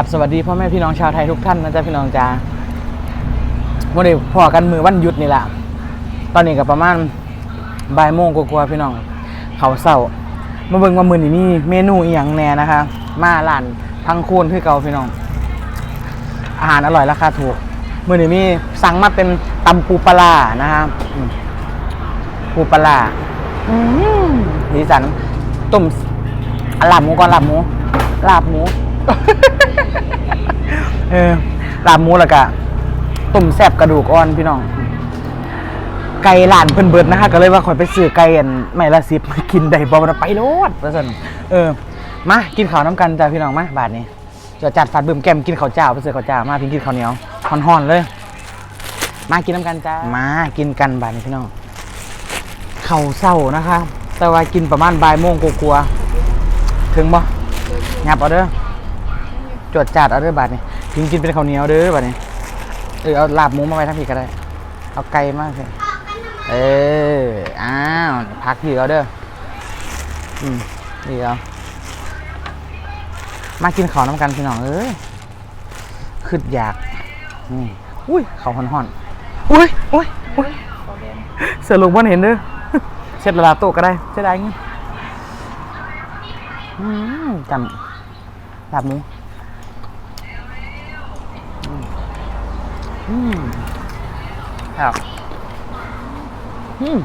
ครับสวัสดีพ่อแม่พี่น้องชาวไทยทุกท่านนะจ๊ะพี่น้องจ้าวันนี้พอกันมือวันหยุดนี่แหละตอนนี้ก็ประมาณบ่ายโมงกว่าๆพี่น้อง เขาเศร้ามาเบิ่งว่ามือนี้มีเมนูอีหยังแน่นะคะ มาร้านพังคูนคือเก่าพี่น้อง อาหารอร่อยราคาถูกมือนี้มีสั่งมาเป็นตำปูปลานะครับปูปลาร้าอืมสีสันต้มลาบหมูก่อนลาบหมูลาบหมู เออลาบหมูแล้วก็ต้มแซ่บกระดูกอ่อนพี่น้อง ไก่ล้านเพิ่นเบิดนะฮะก็เลยว่าข่อยไปซื้อไก่อันไม่ละสิบมากินได้บ่มันไปโลดว่าซั่นเออ มากินข้าวน้ำกันจ้าพี่น้องมาบาดนี้จะจัดฟัดบึมแก้มกินข้าวเจ้าไปซื้อข้าวเจ้ามาพี่กินข้าวเหนียวฮ้อนๆเลย มากินน้ำกันจ้ามากินกันบาดนี้พี่น้องข้าวเศร้านะคะ แต่ว่ากินประมาณบ่ายโมงกลัวาๆถึงบ่งับเอาเด้อ จวดจัดเอาเด้อบาดนี้พิงกินเป็นข้าวเหนียวเด้อบาดนี้เออเอาลาบหมูมาไว้ทั้งพี่ก็ได้ เอาไก่มากเลยเอออ้าวพักพี่เอาเด้ออืมนี่เอามากินข้าวน้ำกันพี่น้องเอ้ยขึ้นอยากนี่อุ้ยเขาห่อนๆอุ้ยอุ้ยอุ้ยเสือลงบนเห็นเด้อเช็ดละลาโต๊ะก็ได้เช็ดได้งี้อืมจำลาบหมูอืม อืมครับอืม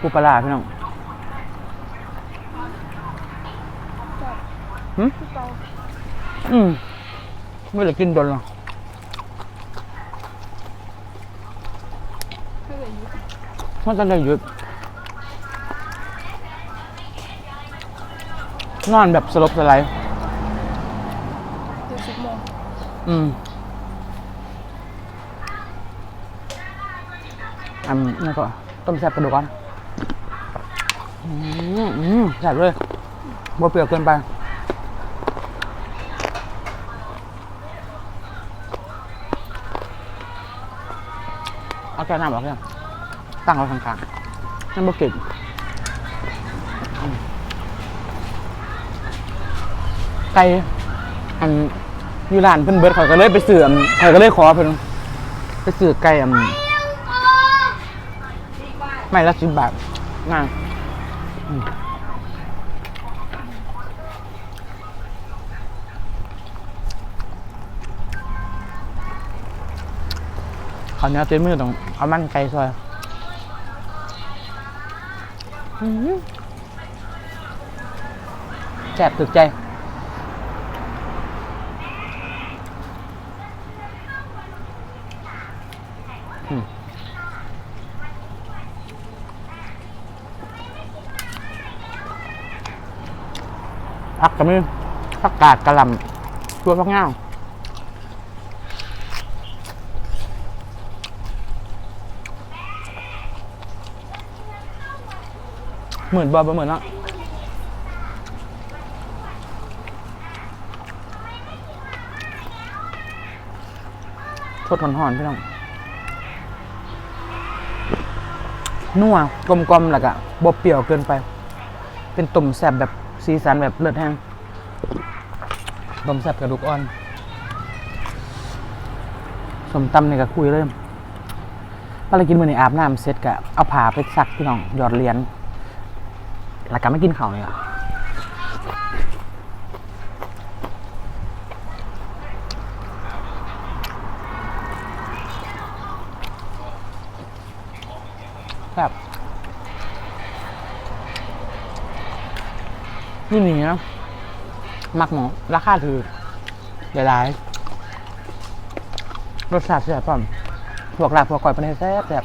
ปูปลาร้าพี่น้องหืมอืมไม่ได้กินโดนหรอกมันจะได้หยุดนอนแบบสลบสลาย เดี๋ยวสิบโมง อืมอันนี่ก็ต้มแซ่บกระดูกอ่อนอืมอืมแซ่บเลยบ่เปรี้ยวเกินไปเอาแก้วน้ำออกเลยตั้งไว้ข้างๆนั่นบ่เก่งอืมไก่อัน อยู่ร้านเพิ่นเบิดข่อยก็เลยไปซื้ออันข่อยก็เลยขอเพิ่นไปซื้อไก่อันไม่ละสิบบาทน่าอืมขาวเนียเต็มมือต้องเอามันไก่ซอยแซ่บถึกใจ ผักก็มีผักกาดกระหล่ำตัวผักง่าวเหมือนบอบเหมือนเนาะโทษหอนๆพี่น้องนัวกลมๆแล้วก็บ่เปรี้ยวเกินไป เป็นตุ่มแสบแบบ สีสันแบบเลือดแห้งตุ่มแสบกระดูกอ่อนสมตำนี่ก็คุยเลยพอเรากินมื้อนี้อาบน้ำเสร็จก็เอาผ้าไปซักพี่น้องหยอดเหรียญแล้วก็ไม่กินข้าวเลยอะแบบ นี่นี่นะมักหมอราคาถือหลายๆรสชาติแซ่บพร้อมพวกลาบพวกก้อยปลาเนแซ่บแซ่บ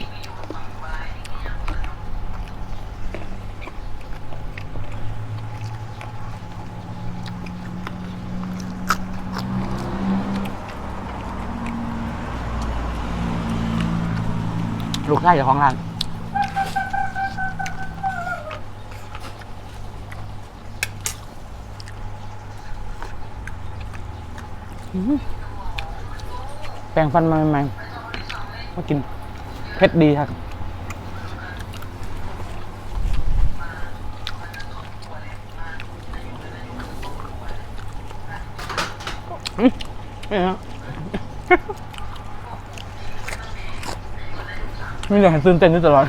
ลูกชายเจ้าของร้าน แปรงฟันมาใหม่ๆมากินเผ็ดดีครับไม่อยากตื่นเต้นนี่ตลอด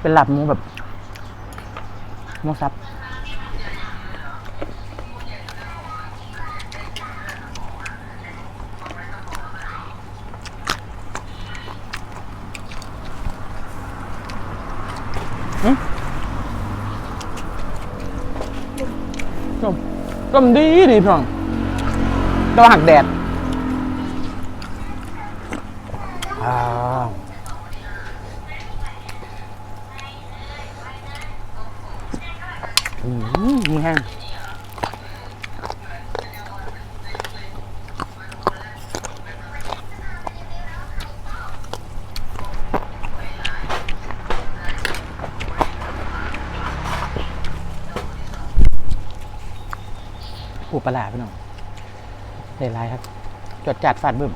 เป็นหลับมูแบบ มซับต้มต้มดีดีพี่น้องต้องหักแดดอ้าวอืมมือแห้งผู ปลาร้าพี่น้องเดลายครับ จดจัดฟาดบึ้ม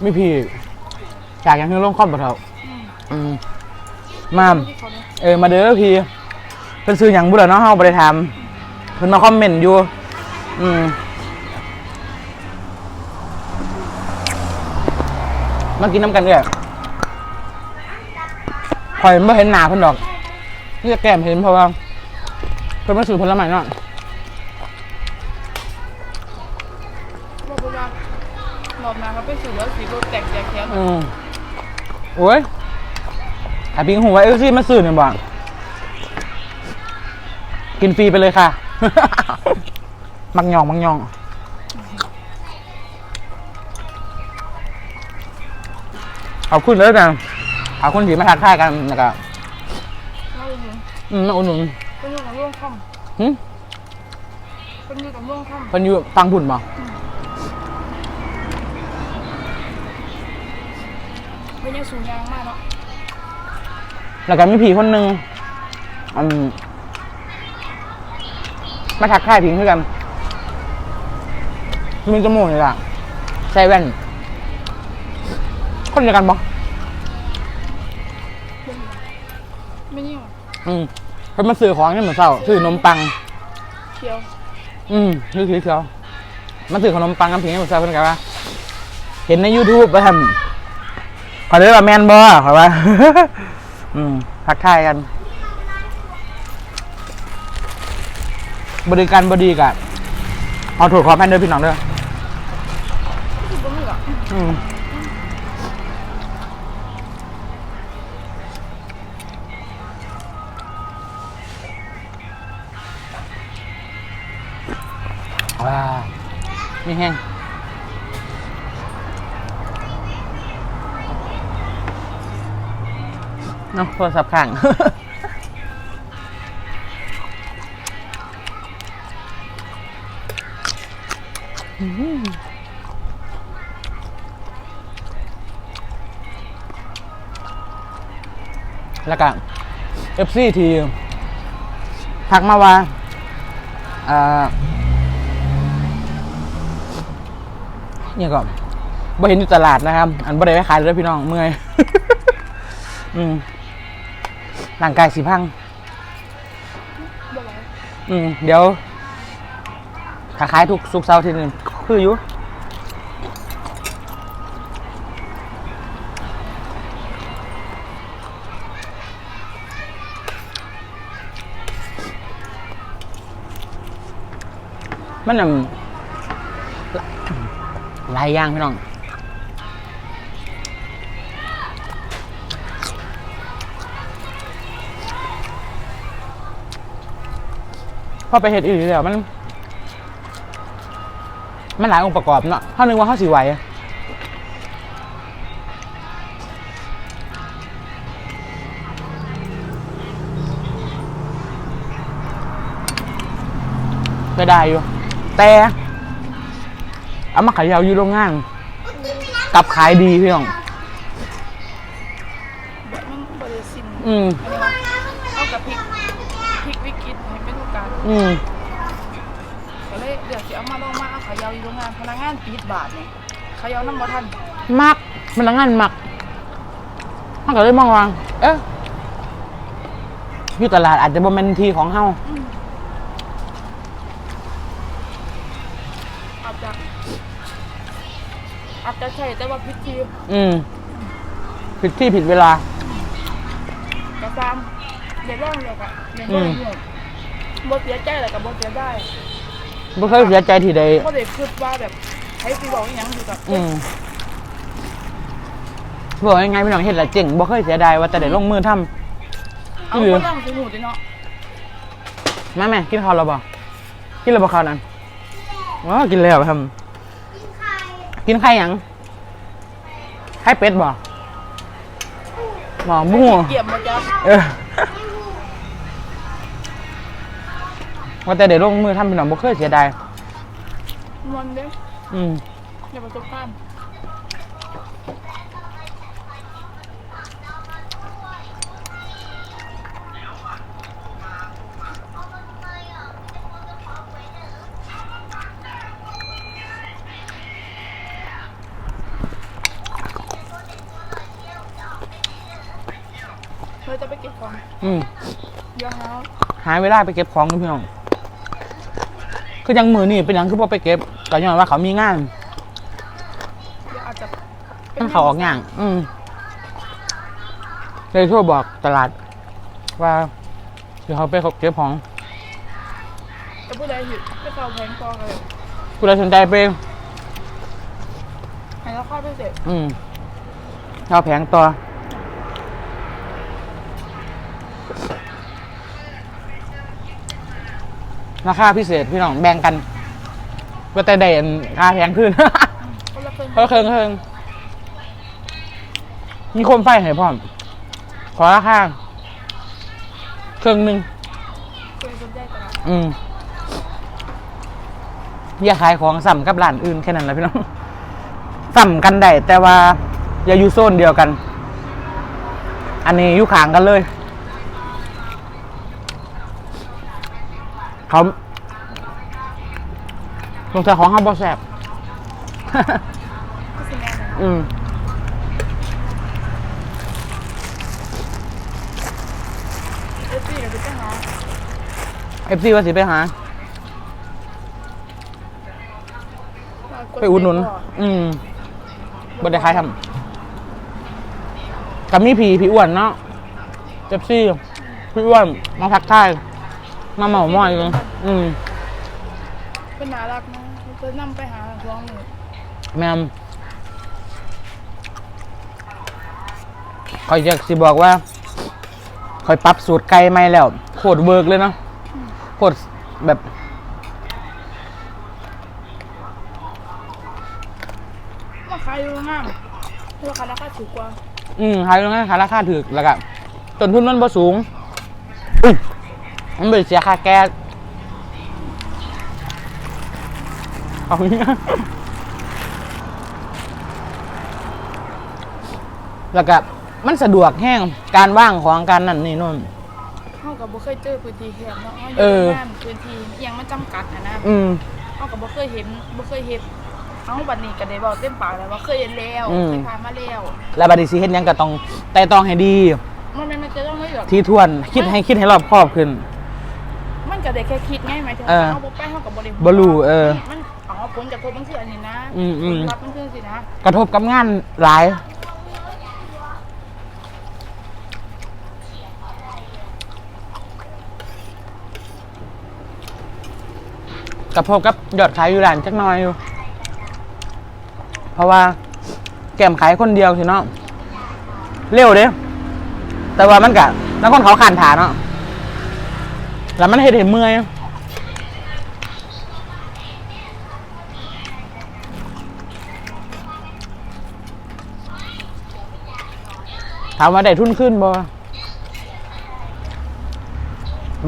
ไม่พี่จากยังเพิ่งลงคอมปะเถาอืมมามที่เขาเนี่ยเออมาเด้อพี่เป็นซื้ออย่างบุญเนาะเฮาบ่ได้ทำเพิ่นมาคอมเมนต์อยู่ อืมมากินน้ำกันเด้อคอยไม่เห็นหน้าเพิ่นดอกนี่จะแก้มเห็นเพราะว่าเพิ่นมาซื้อผลไม้เนาะ บอกว่าหลอดมาเขาไปสู่แล้วสีรถแตกแตกแถวอืมโอ้ยอาปิงหัวเอลซี่มาซื้อเนี่ยบอกกินฟรีไปเลยค่ะ มักหยอง มักหยองเอาคุณเลยนะเอาคุณถีมาทักทายกันนะครับเราอยู่อืมมาอุ่นหนุนเป็นอยู่กับร่วงค่หึำเป็นอยู่กับร่วงค่เพิ่นอยู่ฟังบุญบ่ำ เป็นยังสูงยางมากเนาะแล้วก็มีผีคนหนึ่งอืมมาทักทายพิงคือกันมีจมูกนี่ล่ะใส่แว่น คนเดียวกันบ่ไม่นี่หรออืมเพิ่นมาซื้อของนี่เหมือนเศร้าซื้อนมปัง เขียวอืมซื้อเขียวๆมาซื้อขนมปังน้ำผิงให้เหมือนเศร้าเพิ่นกันว่า เห็นใน YouTube ไปทำ ขอเรียกว่าแมนบ่ขอว่า อืมทักทายกัน บริการบดีกะเอาถูกขอแพนเด้อพี่น้องเด้ออืมว้าวมีแห้ง เนาะโทรศัพท์ข้าง แล้วก็เอฟซีทีทักมาว่าอ่าเนี่ยก็บ่เห็นอยู่ตลาดนะครับ อันบ่ได้ไปขายเลยพี่น้องเมื่อย อืม ร่างกายสิพัง อืมเดี๋ยวถ้าขายทุกสุกเสาร์อาทีนึงคืออยู่มันน่ะหลายอย่างพี่น้อง พอไปเห็ดอีกแล้วมัน มันหลายองค์ประกอบเนาะเขานึกว่าเขาสีไหวก็ได้อยู่ แต่เอามาขายยาวอยู่โรงงานกลับขายดีพี่น้องอืม อันนี้ว่าเอากับพริกพริกวิกฤตให้เป็นโอกาสอืมก็เลยเดี๋ยวสิเอามาลองมาเอาขายาวอยู่โรงงานพนักงานปิดบาทเนี่ยขายาวน้ำบ่ทันมักมันละงานมักมันก็เลยมองว่าเอ๊ะอยู่ตลาดอาจจะบ่แม่นที่ของเฮาอืมอาจจะอาจจะใช่แต่ว่าพิธีอืมผิดที่ผิดเวลา กระซามเดี๋ยวร่องเลยอะเดี๋ยวอืร่องมเนี่ย บ่เสียใจเลยกับบ่เสียได้บ่เคยเสียใจที่ใดบ่ได้คิดว่าแบบให้สิบอกอหยังอยู่กับอืมบอกยังไงพี่น้องเห็นและเจ๋งบ่เคยเสียดายว่าแต่ได้ลงมือทำเอาเหลือบ่ต้องสิหูดิเนาะแม่แม่กินข้าวแล้วบ่กินแล้วบ่ข้าวนั้นว้าวกินแล้วทำกินไข่หยังไข่เป็ดบ่หมอหมูเกี่ยมบ่จ๊ะเออ ว่าแต่ได้ลงมือทำพี่น้องบ่เคยเสียดายมวนเด้อืมเดี๋ยวประสบการณ์เราจะไปเก็บของอืมเดี๋ยวหาหายเวลาไปเก็บของกันพี่น้อง คือยังมือนี่เป็นหยังคือพอไปเก็บก็ย้อนว่าเขามีงานเดี๋ยวอาจจะมันเขาออกงานอืมเลยโทั่วบอกตลาด ว่าเดี๋ยวเขาไปเก็บของจะพูดอะไรอยู่จะเป่าแพงกองเลยคุณใดสนใจไป ให้เราเข้าไปเสร็จอืมเอาแผงต่อ ราคาพิเศษพี่น้องแบ่งกันว่าแต่ได้อันค่าแพงขึ้น คนละครึ่งเพิ่มเคิงเคิงมีโคมไฟให้พร้อม ขอราคาเครื่องหนึ่งเคยสนใจตลาดอืมอย่าขายของสัมกับร้านอื่นแค่นั้นแหละพี่น้องสัมกันได้แต่ว่าอย่าอยู่โซนเดียวกัน อันนี้อยู่ข้างกันเลย เขาสงสัยของห้าบอแสบก็สิแม่นะอืมเอฟซีกับพี่เจ้าหาเอฟซีว่าสิไปหา ไปอุดหนุน อืมบนได้ขายทำกับมีผีผีอ้วนเนาะเจ็บซี่พี่อ้วนมาทักทาย มาเหมามอยเลยอืมเป็นน่ารักนะจะนำไปหาท้องหนูแมมคอยอยากสิบอกว่าคอยปรับสูตรไก่ไม่แล้วโคตรเวิร์กเลยเนาะโคตรแบบมาขายอยู่งามเพื่อราคาราคาถูกกว่า อืมขายตรงนั้นขายราคาถูกแล้วก็ต้นทุนมันบ่สูงอุ้ย มันเป็นเสียค่าแก๊สเอาอย่างนี้แล้วก็มันสะดวกแห้งการว่างของการนั่นนี่นู่นเฮากับบ่เคยเจอพื้นที่แคบเนาะเฮาอเอยู่อในงานพื้นที่อิหยังมันจำกัดนะนะอืมเฮากับบ่เคยเห็นบ่เคยเฮ็ดเฮาบัดนี้ก็ได้บอกเต็มปากแล้วว่าเคยเห็นแล้วอืมเคยผ่านมาแล้วแล้วบัดนี้สิเฮ็ดหยังก็ต้องไต่ตองให้ดีมันแม่นมันจะต้องให้แบบที่ทวนคิดให้คิดให้รอบคอบขึ้นมัน ก็ได้แค่คิดไงหมายถึงเอว่าอเอาบ่ไปเฮาก็บ่ได้บ่รู้เออ มันอ๋อผลกระทบมันคืออันนี้นะอืมอืม ผลลัพธ์มันคือสินะกระทบกับงานหลาย กระทบกับยอดขายอยู่ร้านจักหน่อยอยู่ เพราะว่าแก้มขายคนเดียวสิเนาะเร็วเด้แต่ว่ามันกะแล้วคนเขาขานฐานเนาะ แล้วมันเห็นเห็นเมื่อยถามว่าได้ทุนขึ้นบ่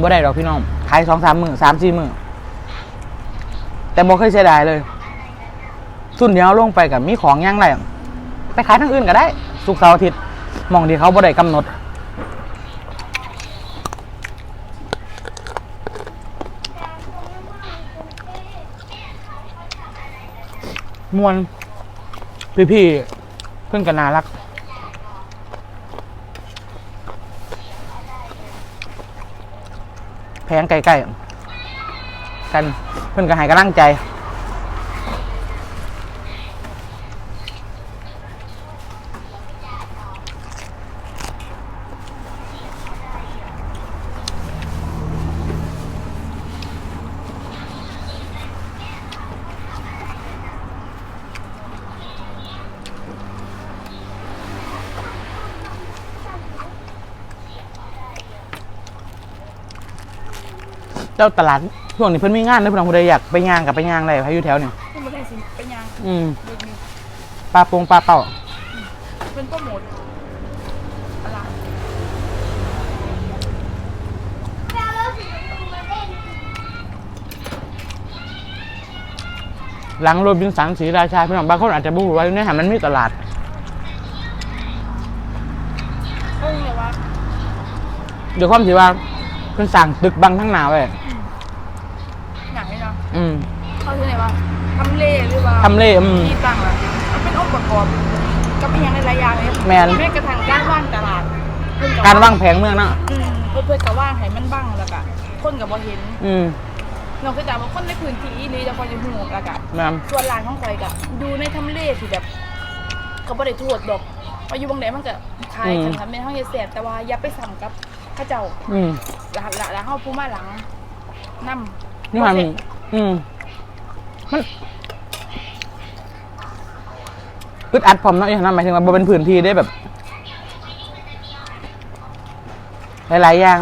บ่ได้ดอกพี่น้อง ขายสองสามหมื่นสามสี่หมื่นแต่บ่เคยเสียดายเลยสุนเดียวลงไปกับมีของย่างไรไปขายทางอื่นก็ได้ สุกร์เสาร์อาทิตย์มองที่เขาบ่ได้กำหนด มวนพี่ๆเพื่อนกันนารัก แพงใกล้ๆกันเพื่อนก็ให้กำลังใจ เจ้าตลาดช่วงนี้เพิ่นมีงานนะเพื่อนผู้ใดอยากไปย่างกับไปย่างอะไรพายุแถวเนี่ยที่มันได้สิเป็นยังอืมเด็กนี่ปลาโปงปลาเป้าเป็นโปรโมทอะไรหลังโรบินสันศรีราชาพี่น้องบางคนอาจจะบรู้ว่าอยู่ในหันมันมีตลาดเพิ่งเลยว่า เดี๋ยวความที่ว่าเพิ่นสั่งตึกบังทั้งหนาไว้ อยากให้เนาะ อืมเขาที่ไหนว่าทำเลหรือว่าทำเลอืม ที่ตั้งอะมันเป็นองค์ประกอบก็เป็นอย่างในหลายอย่างเลยแม่น แม้กระทั่งการว่างตลาดเพิ่นการวางแผงเมืองนะอืมเพื่อนเพื่อนก็ว่างให้มันบ้างแล้วก็คนกับบ่เห็นอืมนอกจากว่าคนในพื้นที่นี้จะพอจะหูแล้วก็ แม่น ส่วนหลานของข่อยก็ดูในทำเลที่แบบ เขาบ่ได้โทษดอกว่าอยู่บางแดมันก็ขายกันทำเป็นห้องเฮ็ดแสบแต่ว่าอย่าไปสั่งกับเข้าเจ้าอืม หลานหลานแล้วเฮาผู้มาหลังนำ นี่มัน อืม มันอึดอัดพร้อมเนาะอย่างนั้นหมายถึงว่าบ่เป็นพื้นที่ได้แบบ หลายๆอย่าง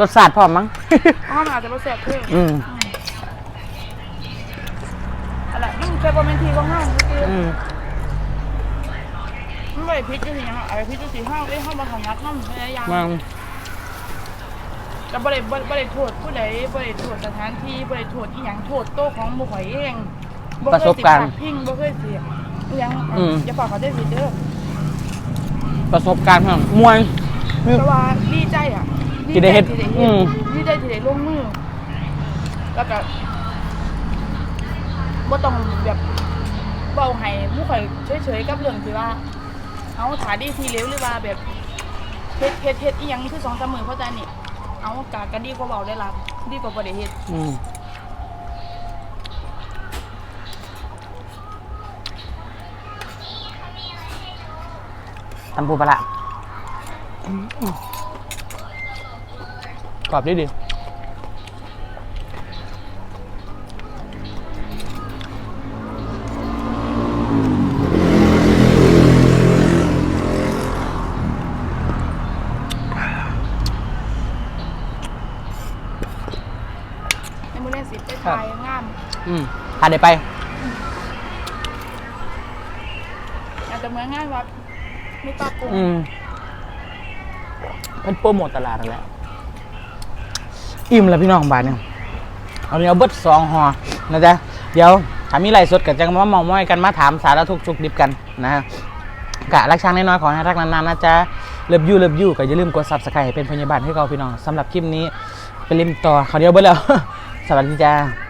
รสชาติพร้อมมั้งอ้อมนอาจจะบ่แซ่บเพิ่มอืมอะไรมันแค่บ่แม่นที่ของเฮาคืออืมมันบ่ได้พิษอยู่ที่หยังอะไรพิษอยู่ที่เฮาเอ้ยเฮาบ่ถนัดนำหลายอย่างมัน ก็บ่ได้บ่บ่ได้โทษผู้ใดบ่ได้โทษสถานที่บ่ได้โทษอีหยังโทษโต๊ะของหมู่ข่อยเองบ่เคยสิพดพิงบ่เคยสิอีหยังอย่าฝากเขาได้ผิดเด้อประสบการณ์พร้อมมวนแต่ว่าดีใจอะที่ได้เฮ็ดที่ได้อืเฮ็ดม ดีใจที่ได้ลงมือ แล้วก็บ่ต้องแบบเบาให้หมู่ข่อยเฉยๆกับเรื่องที่ว่า เอาถาดีทีเร็วหรือว่าแบบเฮ็ดเฮ็ดเฮ็ดอีหยังคือสองสามมื้อเพราะแต่นี่ เอากะก็ดีกว่าเบาได้ล่ะดีกว่าบ่ได้เฮ็ดอืมตำปูปลาร้าอืมกรอบดีดี นี้สิไปถ่ายงามอืมทานเดี๋ยวไป อาจจะเหมือนงานวัดมีปลาปูอืมเป็นโปรโมทตลาดนั่นแหละอิ่มแล้วพี่น้องบาทเนี่ยเอาเนี้ยเบิดสองห่อนะจ๊ะ เดี๋ยวถ้ามีไรสดกับจังมามองมอยกันมาถามสารทุกข์สุกดิบกันนะฮะกะรักช้างน้อยๆขอให้รักนานๆนะจ๊ะเลิฟยูเลิฟยูก็อย่าลืมกดซับสไครต์เป็นพยาบาลให้เราพี่น้องสำหรับคลิปนี้ ไปเล่มต่อเขาวเดียวเบิดแล้ว สวัสดีจ้า